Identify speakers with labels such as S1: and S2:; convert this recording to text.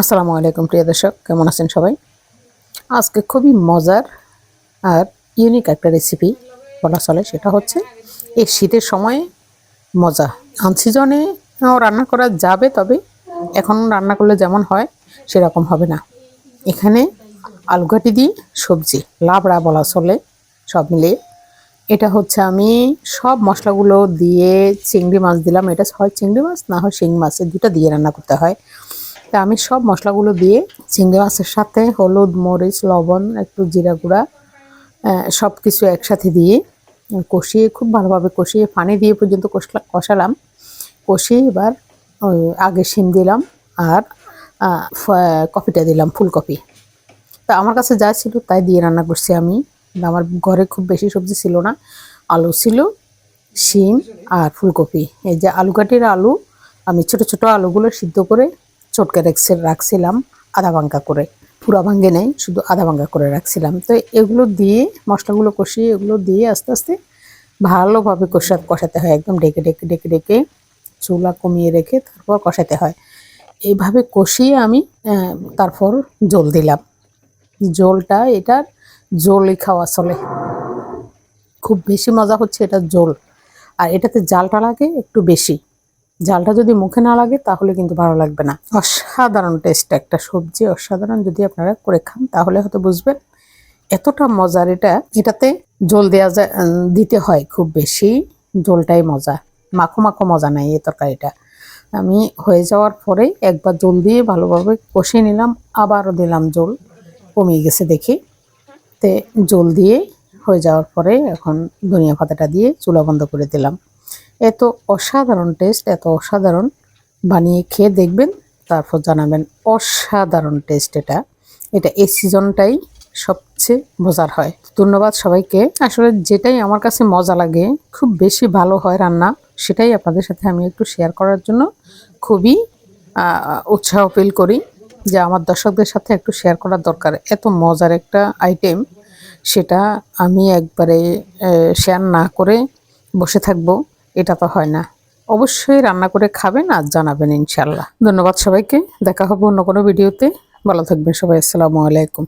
S1: আসসালামু আলাইকুম, প্রিয় দর্শক, কেমন আছেন সবাই? আজকে খুবই মজার আর ইউনিক একটা রেসিপি বলা চলে, সেটা হচ্ছে এই শীতের সময়ে মজা। আনসিজনে রান্না করা যাবে, তবে এখন রান্না করলে যেমন হয়, সেরকম হবে না। এখানে আলুঘাটি দিয়ে সবজি, লাবড়া বলা চলে, সব মিলিয়ে। এটা হচ্ছে আমি সব মশলাগুলো দিয়ে চিংড়ি মাছ দিলাম। এটা হয় চিংড়ি মাছ, না হয় শিং মাছ দুটো দিয়ে রান্না করতে হয়। তা আমি সব মশলাগুলো দিয়ে চিংড়ি মাছের সাথে, হলুদ, মরিচ, লবণ, একটু জিরা গুঁড়া সব কিছু একসাথে দিয়ে কষিয়ে, খুব ভালোভাবে কষিয়ে, পানি দিয়ে পর্যন্ত কষলা, কষালাম। কষিয়ে এবার আগে শিম দিলাম আর কপিটা দিলাম, ফুলকপি। তা আমার কাছে যা ছিল তাই দিয়ে রান্না করছি আমি। আমার ঘরে খুব বেশি সবজি ছিল না। আলু ছিল, শিম আর ফুলকপি। এই যে আলু কাটির আলু, আমি ছোট ছোট আলুগুলো সিদ্ধ করে চটকে রাখছি রাখছিলাম আধা ভাঙ্গা করে। পুরা ভাঙ্গে নেই, শুধু আধা ভাঙ্গা করে রাখছিলাম। তো এগুলো দিয়ে, মশলাগুলো কষিয়ে এগুলো দিয়ে আস্তে আস্তে ভালোভাবে কষা, কষাতে হয়। একদম ডেকে ডেকে ডেকে ডেকে চুলা কমিয়ে রেখে তারপর কষাতে হয়। এইভাবে কষিয়ে আমি তারপর জল দিলাম। জলটা এটার জলই খাওয়া চলে। খুব বেশি মজা হচ্ছে এটা জল। আর এটাতে জালটা লাগে একটু বেশি। জালটা যদি মুখে না লাগে, তাহলে কিন্তু ভালো লাগবে না। অসাধারণ টেস্ট একটা সবজি, অসাধারণ যদি আপনারা করে খান, তাহলে হয়তো বুঝবেন এতটা মজার এটা, এটাতে জল দেওয়া যায় দিতে হয় খুব বেশি। জলটাই মজা। মাখো মাখো মজা নাই এই তরকারিটা। আমি হয়ে যাওয়ার পরে একবার জল দিয়ে ভালোভাবে কষিয়ে নিলাম, আবারও দিলাম জল। কমিয়ে গেছে দেখি। তে জল দিয়ে হয়ে যাওয়ার পরে এখন ধনিয়া পাতাটা দিয়ে চুলা বন্ধ করে দিলাম। এত অসাধারণ টেস্ট, এত অসাধারণ। বানিয়ে খেয়ে দেখবেন, তারপর জানাবেন অসাধারণ টেস্ট এটা। এটা এই সিজনটাই সবচেয়ে মজার হয়। ধন্যবাদ সবাইকে। আসলে যেটাই আমার কাছে মজা লাগে, খুব বেশি ভালো হয় রান্না, সেটাই আপনাদের সাথে আমি একটু শেয়ার করার জন্য খুবই উৎসাহ ফিল করি যে আমার দর্শকদের সাথে একটু শেয়ার করার দরকার। এত মজার একটা আইটেম সেটা আমি একবারে শেয়ার না করে বসে থাকব। এটা তো হয় না। অবশ্যই রান্না করে খাবেন আর জানাবেন ইনশাল্লাহ ধন্যবাদ সবাইকে। দেখা হবে অন্য কোনো ভিডিওতে। ভালো থাকবেন সবাই। আসসালামু আলাইকুম।